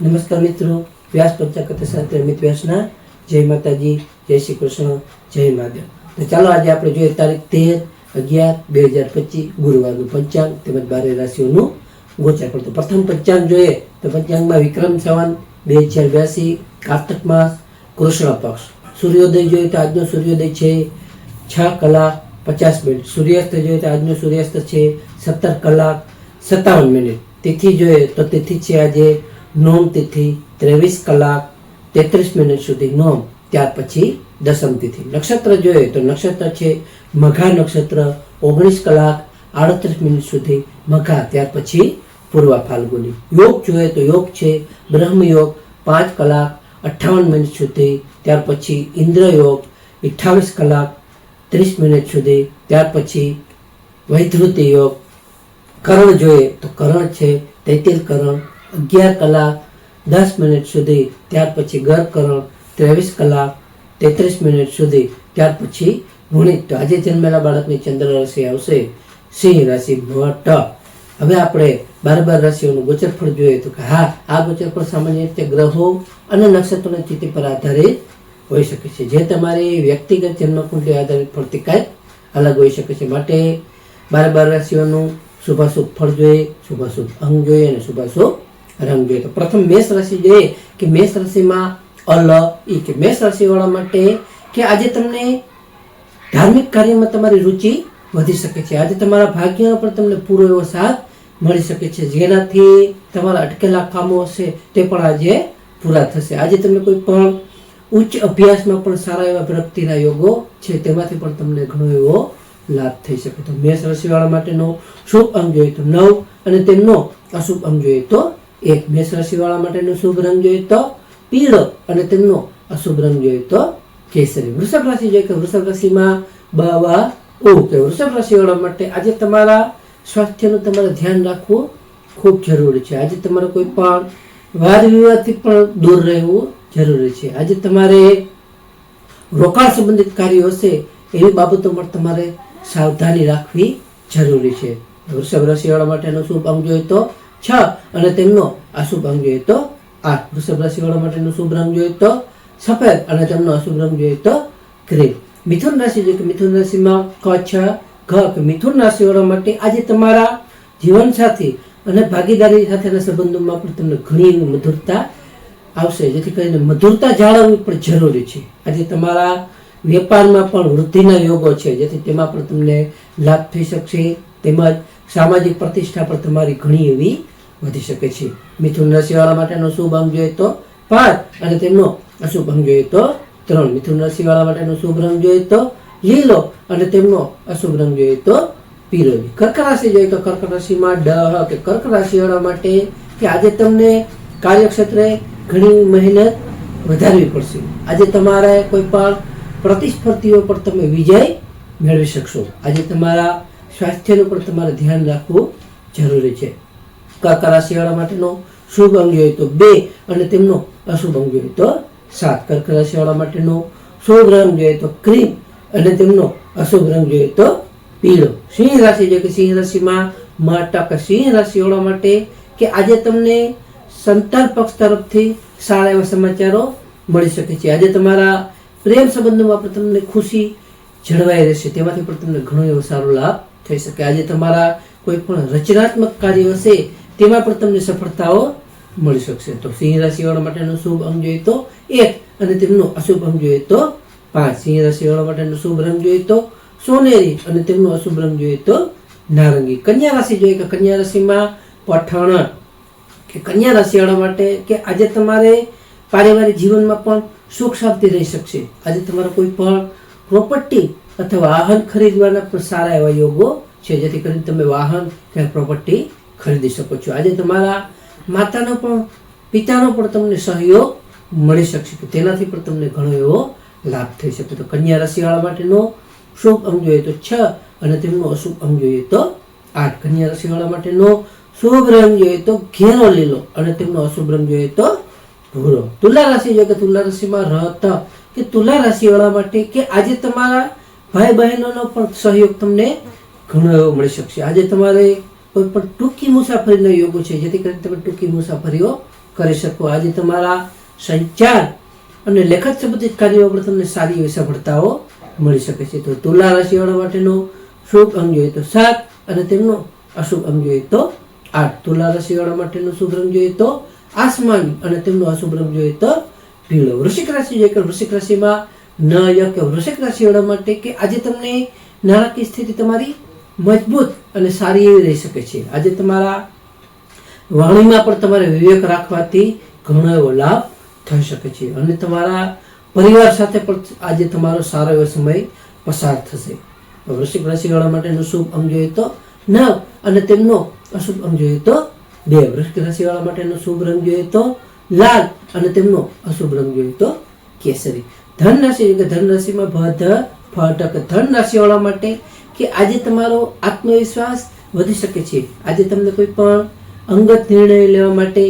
નમસ્કાર મિત્રો. વ્યાસ પંચાકથા સાથે અમિત વ્યાસના. જય માતાજી, જય શ્રી કૃષ્ણ, જય મહાદેવ. તો ચાલો આજે આપણે જોઈએ તારીખ તેર અગિયાર બે હજાર પચીસ ગુરુવારનું પંચાંગ તેમજ બારે રાશિઓનું ગોચર પણ તો પ્રથમ પંચાંગ જોઈએ તો પંચાંગમાં વિક્રમ સંવન બે હજાર બ્યાસી, કાર્તક માસ, કૃષ્ણ પક્ષ. સૂર્યોદય જોઈએ તો આજનો સૂર્યોદય છે છ કલાક પચાસ મિનિટ. સૂર્યાસ્ત જોઈએ તો આજનો સૂર્યાસ્ત છે સત્તર કલાક સત્તાવન મિનિટ. તિથિ જોઈએ તો તિથિ છે આજે નોમ તિથિ ત્રેવીસ કલાક તેત્રીસ મિનિટ સુધી નોમ. ત્યાર પછી દસમ તિથિ. નક્ષત્ર જોઈએ તો નક્ષત્ર છે મઘા નક્ષત્ર, ઓગણીસ કલાક આડત્રીસ મિનિટ સુધી મઘા. ત્યાર પછી પૂર્વ ફાલ્ગુની. યોગ જોઈએ તો યોગ છે બ્રહ્મયોગ પાંચ કલાક અઠ્ઠાવન મિનિટ સુધી. ત્યાર પછી ઇન્દ્ર યોગ અઠ્ઠાવીસ કલાક ત્રીસ મિનિટ સુધી. ત્યાર પછી વૈધૃતિ યોગ. કરણ જોઈએ તો કરણ છે, તૈતિલ કરણ અગિયાર કલાક, દસ મિનિટ સુધી, ત્યાર પછી ગર્ભ કરણ, ત્રેવીસ કલાક, તેત્રીસ મિનિટ સુધી, ત્યાર પછી ગુણિત. તો આજે જન્મેલા બાળકની ચંદ્ર રાશિ આવશે. સિંહ રાશિ ભટ હવે આપણે બાર બાર રાશિઓનું ગોચરફળ જોઈએ તો કે હા, આ ગોચરફળ સામાન્ય રીતે ગ્રહો અને નક્ષત્રોની સ્થિતિ પર આધારિત હોઈ શકે છે. જે તમારી વ્યક્તિગત જન્મકુંડલી આધારિત ફળથી કાંઈક અલગ હોઈ શકે છે. માટે બાર બાર રાશિઓનું શુભાશુભ ફળ જોઈએ, શુભાશુભ અંગ જોઈએ અને શુભાશુભ રંગ જોઈએ તો પ્રથમ મેષ રાશિ જોઈએ કે મેષ રાશિમાં અલ ઈ કે મેષ રાશિવાળા માટે કે આજે તમને ધાર્મિક કાર્યમાં તમારી રુચિ વધી શકે છે. આજે તમારા ભાગ્યનો પણ તમને પૂરો એવો સાથ મળી શકે છે. જેનાથી તમારા અટકેલા કામો હશે તે પણ આજે પૂરા થશે. આજે તમને કોઈ પણ ઉચ્ચ અભ્યાસમાં પણ સારા એવા પ્રગતિના યોગો છે તેમાંથી પણ તમને ઘણો એવો લાભ થઈ શકે. તો મેષ રાશિવાળા માટેનો શુભ અંગ જોઈએ તો નવ અને તેમનો અશુભ અંગ જોઈએ તો એક મેષ રાશિવાળા માટેનો શુભ રંગ જોઈએ તો પીળો અને તેમનો અશુભ રંગ જોઈએ તો કેસરી. વૃષભ રાશિ જોઈએ કે વૃષભ રાશિમાં બ ઓ કે વૃષભ રાશિવાળા માટે આજે તમારા સ્વાસ્થ્યનું તમારે ધ્યાન રાખવું ખૂબ જરૂરી છે. આજે તમારે કોઈ પણ વાદ વિવાદથી પણ દૂર રહેવું જરૂરી છે. આજે તમારે રોકાણ સંબંધિત કાર્યો હશે એવી બાબતો પણ તમારે સાવધાની રાખવી જરૂરી છે. વૃષભ રાશિવાળા માટેનો શુભ અંગ જોઈએ તો છ. અને તેમનો અશુભ અંગ જોઈએ તો આઠ. વૃષભ રાશિવાળા માટેનો શુભ રંગ જોઈએ તો સફેદ અને તેમનો અશુભ રંગ જોઈએ તો ગ્રીન. મિથુન રાશિ જોઈએ કે મિથુન રાશિમાં ક, છ, ઘ. કે મિથુન રાશિવાળા માટે આજે તમારા જીવનસાથી અને ભાગીદારી સાથેના સંબંધોમાં પણ તમને ઘણી એવી મધુરતા આવશે. જેથી કરીને મધુરતા જાળવવી પણ જરૂરી છે. આજે તમારા વેપારમાં પણ વૃદ્ધિના યોગો છે. જેથી તેમાં પણ તમને લાભ થઈ શકશે. તેમજ સામાજિક પ્રતિષ્ઠા પર તમારી ઘણી એવી વધી શકે છે. મિથુન રાશિવાળા માટેનો શુભ અંગ જોઈએ તો પાંચ અને તેમનો અશુભ અંગ જોઈએ તો ત્રણ. મિથુન રાશિવાળા માટેનો શુભ રંગ જોઈએ તો લીલો અને તેમનો અશુભ રંગ જોઈએ તો પીરોવી કર્ક રાશિ જોઈએ તો કર્ક રાશિમાં ડ કે કર્ક રાશિવાળા માટે કે આજે તમને કાર્યક્ષેત્રે ઘણી મહેનત વધારવી પડશે. આજે તમારે કોઈ પણ પ્રતિસ્પર્ધીઓ પર તમે વિજય મેળવી શકશો. આજે તમારા સ્વાસ્થ્યનું પણ તમારે ધ્યાન રાખવું જરૂરી છે. કર્ક રાશિવાળા માટેનો શુભ અંગ જોઈએ તો બે અને તેમનો અશુભ અંગ જોઈએ તો સાત. કર્ક રાશિવાળા માટેનો શુભ રંગ જોઈએ તો ક્રીમ અને તેમનો અશુભ રંગ જોઈએ તો પીળો. સિંહ રાશિ જોઈએ કે સિંહ રાશિમાં માટક સિંહ રાશિવાળા માટે કે આજે તમને સંતાન પક્ષ તરફથી સારા એવા સમાચારો મળી શકે છે. આજે તમારા પ્રેમ સંબંધોમાં પણ તમને ખુશી જળવાઈ રહેશે. તેમાંથી પણ તમને ઘણો એવો સારો લાભ થઈ શકે. આજે તમારા કોઈ પણ રચનાત્મક કાર્ય હશે તેમાં પણ તમને સફળતાઓ મળી શકશે. તો સિંહ રાશિવાળા માટેનો શુભ અંગ જોઈએ તો એક, અને તેમનો અશુભ અંગ જોઈએ તો પાંચ. સિંહ રાશિવાળા માટેનો શુભ રંગ જોઈએ તો સોનેરી, અને તેમનો અશુભ રંગ જોઈએ તો નારંગી. કન્યા રાશિ જોઈએ કે કન્યા રાશિમાં પઠાણ? કે કન્યા રાશિવાળા માટે કે આજે તમારે પારિવારિક જીવનમાં પણ સુખ શાંતિ રહી શકશે. આજે તમારા કોઈ પણ પ્રોપર્ટી અથવા વાહન ખરીદવાના પણ સારા એવા યોગો છે. જેથી કરીને તમે વાહન કે પ્રોપર્ટી ખરીદી શકો છો. આજે તમારા માતાનો પણ, પિતાનો પણ તમને સહયોગ મળી શકશે તો તેનાથી પણ તમને ઘણો એવો લાભ થઈ શકે. તો કન્યા રાશિવાળા માટેનો શુભ અંગ જોઈએ તો છ અને તેમનો અશુભ અંગ જોઈએ તો આઠ. કન્યા રાશિવાળા માટેનો શુભ રંગ જોઈએ તો ઘેરો લીલો અને તેમનો અશુભ રંગ જોઈએ તો ભૂરો. તુલા રાશિ જોઈએ કે તુલા રાશિમાં રહત કે તુલા રાશિવાળા માટે કે આજે તમારા ભાઈ બહેનોનો પણ સહયોગ તમને ઘણો એવો મળી શકશે. આજે તમારે કોઈ પણ ટૂંકી મુસાફરીના યોગો છે, જેથી કરીને તમે ટૂંકી મુસાફરીઓ કરી શકો. આજે તમારા સંચાર અને લેખક સંબંધિત કાર્યો પર તમને સારી એવી સફળતાઓ મળી શકે છે. તો તુલા રાશિવાળા માટેનો શુભ અંગ જોઈએ તો સાત અને તેમનો અશુભ અંગ જોઈએ તો આઠ. તુલા રાશિવાળા માટેનો શુભ રંગ જોઈએ તો આસમાન અને તેમનો અશુભ રંગ જોઈએ તો પીળો. વૃશ્ચિક રાશિ જોઈએ કે વૃશ્ચિક રાશિમાં ન ય કે વૃશ્ચિક રાશિવાળા માટે કે આજે તમને નાણાકીય સ્થિતિ તમારી મજબૂત અને સારી એવી રહી શકે છે. આજે તમારા વાણીમાં પણ તમારે વિવેક રાખવાથી ઘણો એવો લાભ થઈ શકે છે અને તમારા પરિવાર સાથે પણ આજે તમારો સારો એવો સમય પસાર થશે. વૃશ્ચિક રાશિવાળા માટેનું શુભ અંગ જોઈએ તો નવ અને તેમનો અશુભ અંગ જોઈએ તો બે. વૃશ્ચિક રાશિવાળા માટેનો શુભ રંગ જોઈએ તો લાલ અને તેમનો અશુભ રંગ જોઈએ તો કેસરી. ધન રાશિ ધન રાશિમાં ભધ ફટક ધન રાશિવાળા માટે કે આજે તમારો આત્મવિશ્વાસ વધી શકે છે. આજે તમને કોઈ પણ અંગત નિર્ણય લેવા માટે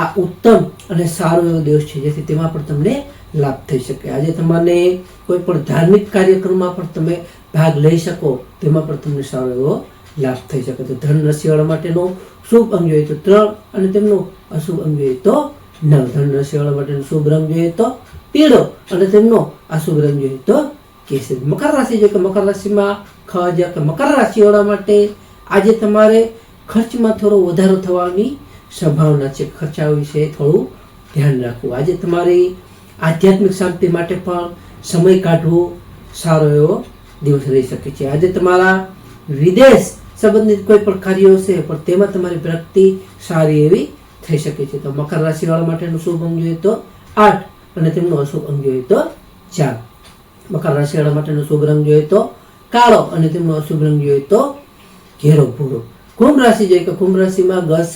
આ ઉત્તમ અને સારો એવો દિવસ છે, જેથી તેમાં પણ તમને લાભ થઈ શકે. આજે તમારે કોઈ પણ ધાર્મિક કાર્યક્રમમાં પણ તમે ભાગ લઈ શકો, તેમાં પણ તમને સારો એવો લાભ થઈ શકે. તો ધન રસીવાળા માટેનો શુભ અંગ જોઈએ તો ત્રણ અને તેમનો અશુભ અંગ જોઈએ તો નવ. ધન રસીવાળા માટેનો શુભ રંગ જોઈએ તો પીળો અને તેમનો અશુભ રંગ જોઈએ તો કેસરી. મકર રાશિ જોઈએ કે મકર રાશિમાં જે મકર રાશિવાળા માટે આજે તમારે ખર્ચમાં થોડો વધારો થવાની સંભાવના છે. ખર્ચા વિશે થોડું ધ્યાન રાખવું. આજે તમારી આધ્યાત્મિક શાંતિ માટે પણ સમય કાઢવો સારો એવો દિવસ રહી શકે છે. આજે તમારા વિદેશ સંબંધિત કોઈ પણ કાર્યો હશે, પણ તેમાં તમારી પ્રગતિ સારી એવી થઈ શકે છે. તો મકર રાશિવાળા માટેનું શુભ અંગ જોઈએ તો આઠ અને તેમનો અશુભ અંગ જોઈએ તો ચાર. મકર રાશિવાળા માટેનો શુભ રંગ જોઈએ તો કાળો અને તેમનો અશુભ રંગ જોઈએ તો ઘેરો ભૂરો. કુંભ રાશિ જોઈએ કે કુંભ રાશિમાં ગસ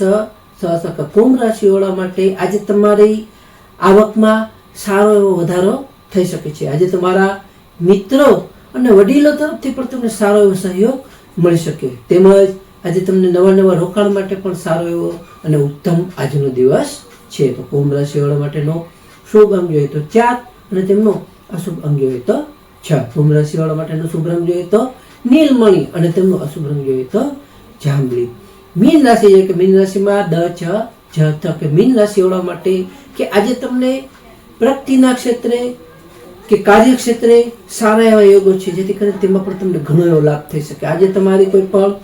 સહસક કુંભ રાશિવાળા માટે આજે તમારી આવકમાં સારો એવો વધારો થઈ શકે છે. આજે તમારા મિત્રો અને વડીલો તરફથી પણ તમને સારો એવો સહયોગ મળી શકે. તેમજ આજે તમને નવા નવા રોકાણ માટે પણ સારો એવો અને ઉત્તમ આજનો દિવસ છે. તો કુંભ રાશિવાળા માટેનો શુભ અંગ જોઈએ તો ચાર અને તેમનો અશુભ અંગ જોઈએ તો છ કુંભ રાશિવાળા માટેનો શુભ રંગ જોઈએ તો નીલમણી અને તેમનો અશુભ રંગ જોઈએ તો જાંબલી. મીન રાશિ છે કે મીન રાશિમાં દ, છ, જ, થ કે મીન રાશિવાળા માટે કે આજે તમને પ્રગતિના ક્ષેત્રે કે કાર્યક્ષેત્રે સારા એવા યોગો છે, જેથી કરીને તેમાં પણ તમને ઘણો એવો લાભ થઈ શકે. આજે તમારી કોઈ પણ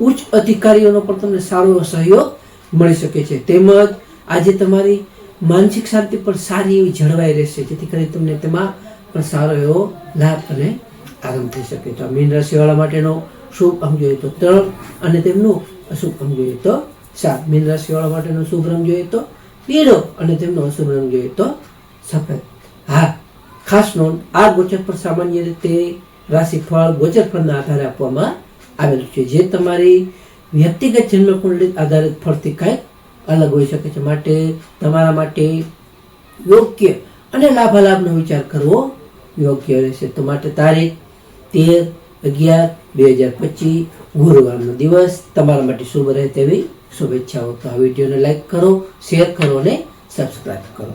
ઉચ્ચ અધિકારીઓનો પણ તમને સારો એવો સહયોગ મળી શકે છે. તેમજ આજે તમારી માનસિક શાંતિ પણ સારી એવી જળવાઈ રહેશે, જેથી કરીને તમને તેમાં પણ સારો એવો લાભ અને આરામ થઈ શકે. તો મીન રાશિવાળા માટેનો શુભ અંગ જોઈએ તો ત્રણ અને તેમનું અશુભ અંગ જોઈએ તો સાત મીન રાશિવાળા માટેનો શુભ રંગ જોઈએ તો પીળો અને તેમનો અશુભ રંગ જોઈએ તો સફેદ. હા, ખાસ નોંધ, આ ગોચર પર સામાન્ય રીતે રાશિફળ ગોચર ફળના આધારે આપવામાં આવેલું છે. જે તમારી વ્યક્તિગત જન્મ કુંડલિત આધારિત ફળથી કાંઈક અલગ હોઈ શકે છે. માટે તમારા માટે યોગ્ય અને લાભાલાભનો વિચાર કરવો યોગ્ય રહેશે. તો માટે તારીખ તેર અગિયાર બે હજાર પચીસ, ગુરુવારનો દિવસ. તમારા માટે શુભ રહે તેવી શુભેચ્છાઓ. તો આ વિડીયોને લાઈક કરો, શેર કરો અને સબસ્ક્રાઈબ કરો.